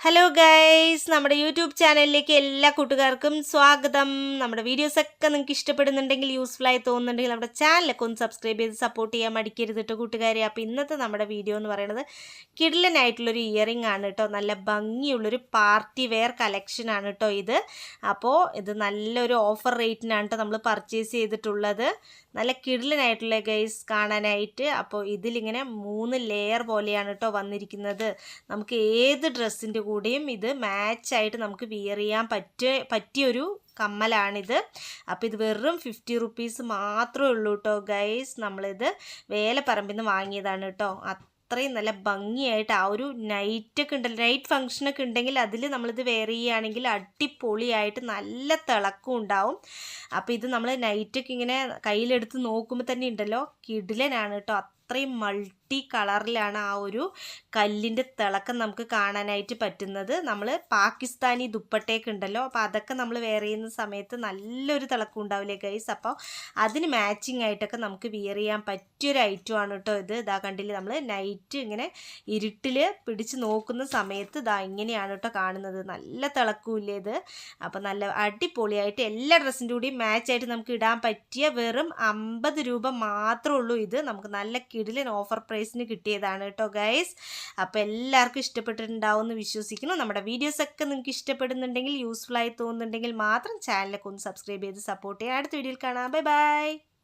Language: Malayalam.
ഹലോ ഗൈസ് നമ്മുടെ യൂട്യൂബ് ചാനലിലേക്ക് എല്ലാ കൂട്ടുകാർക്കും സ്വാഗതം. നമ്മുടെ വീഡിയോസൊക്കെ നിങ്ങൾക്ക് ഇഷ്ടപ്പെടുന്നുണ്ടെങ്കിൽ യൂസ്ഫുൾ ആയി തോന്നുന്നുണ്ടെങ്കിൽ നമ്മുടെ ചാനലൊക്കെ ഒന്ന് സബ്സ്ക്രൈബ് ചെയ്ത് സപ്പോർട്ട് ചെയ്യാൻ മടിക്കരുത് കേട്ടോ കൂട്ടുകാരെ. അപ്പോൾ ഇന്നത്തെ നമ്മുടെ വീഡിയോ എന്ന് പറയുന്നത് കിഡ്ലനായിട്ടുള്ളൊരു ഇയറിംഗ് ആണ് കേട്ടോ നല്ല ഭംഗിയുള്ളൊരു പാർട്ടി വെയർ കളക്ഷൻ ആണ് കേട്ടോ ഇത്. അപ്പോൾ ഇത് നല്ലൊരു ഓഫർ റേറ്റിനാണ് കേട്ടോ നമ്മൾ പർച്ചേസ് ചെയ്തിട്ടുള്ളത്. നല്ല കിഡ്ലനായിട്ടുള്ള ഗൈസ് കാണാനായിട്ട്. അപ്പോൾ ഇതിലിങ്ങനെ മൂന്ന് ലെയർ പോലെയാണ് കേട്ടോ വന്നിരിക്കുന്നത്. നമുക്ക് ഏത് ഡ്രസ്സിന്റെ കൂടെയും ഇത് മാച്ചായിട്ട് നമുക്ക് വിയർ ചെയ്യാൻ പറ്റിയ പറ്റിയൊരു കമ്മലാണിത്. അപ്പോൾ ഇത് വെറും ഫിഫ്റ്റി റുപ്പീസ് മാത്രമേ ഉള്ളൂ കേട്ടോ ഗൈസ് നമ്മളിത് വേലപ്പറമ്പിൽ നിന്ന് വാങ്ങിയതാണ് കേട്ടോ അത്രയും നല്ല ഭംഗിയായിട്ട് ആ ഒരു നൈറ്റൊക്കെ ഉണ്ടല്ലോ നൈറ്റ് ഫംഗ്ഷനൊക്കെ ഉണ്ടെങ്കിൽ അതിൽ നമ്മളിത് വെയർ ചെയ്യുകയാണെങ്കിൽ അടിപൊളിയായിട്ട് നല്ല തിളക്കം ഉണ്ടാവും. അപ്പോൾ ഇത് നമ്മൾ നൈറ്റൊക്കെ ഇങ്ങനെ കയ്യിലെടുത്ത് നോക്കുമ്പോൾ തന്നെ ഉണ്ടല്ലോ കിടിലനാണ് കേട്ടോ അത്രയും മൾട്ടി കളറിലാണ് ആ ഒരു കല്ലിന്റെ തിളക്കം നമുക്ക് കാണാനായിട്ട് പറ്റുന്നത്. നമ്മൾ പാകിസ്ഥാനി ദുപ്പട്ടയൊക്കെ ഉണ്ടല്ലോ. അപ്പോൾ അതൊക്കെ നമ്മൾ വെയർ ചെയ്യുന്ന സമയത്ത് നല്ലൊരു തിളക്കം ഉണ്ടാവില്ലേ ഗൈസ് അപ്പോൾ അതിന് മാച്ചിങ് ആയിട്ടൊക്കെ നമുക്ക് വിയർ ചെയ്യാൻ പറ്റിയൊരു ഐറ്റമാണ് കേട്ടോ ഇത്. ഇതാ കണ്ടില്ല? നമ്മൾ നൈറ്റ് ഇങ്ങനെ ഇരുട്ടിൽ പിടിച്ച് നോക്കുന്ന സമയത്ത് ഇതാ ഇങ്ങനെയാണ് കേട്ടോ കാണുന്നത്. നല്ല തിളക്കൂല്ലേ ഇത്? അപ്പോൾ നല്ല അടിപൊളിയായിട്ട് എല്ലാ ഡ്രസ്സിന്റെ കൂടിയും മാച്ചായിട്ട് നമുക്ക് ഇടാൻ പറ്റിയ വെറും അമ്പത് രൂപ മാത്രമേ ഉള്ളൂ ഇത്. നമുക്ക് നല്ല കിടിലൻ ഓഫർ പ്രൈസിന് കിട്ടിയതാണ് കേട്ടോ ഗൈസ് അപ്പോൾ എല്ലാവർക്കും ഇഷ്ടപ്പെട്ടിട്ടുണ്ടാവും എന്ന് വിശ്വസിക്കുന്നു. നമ്മുടെ വീഡിയോസൊക്കെ നിങ്ങൾക്ക് ഇഷ്ടപ്പെടുന്നുണ്ടെങ്കിൽ യൂസ്ഫുൾ ആയി തോന്നുന്നുണ്ടെങ്കിൽ മാത്രം ചാനലൊക്കെ ഒന്ന് സബ്സ്ക്രൈബ് ചെയ്ത് സപ്പോർട്ട് ചെയ്യാം. അടുത്ത വീഡിയോയിൽ കാണാം. Bye bye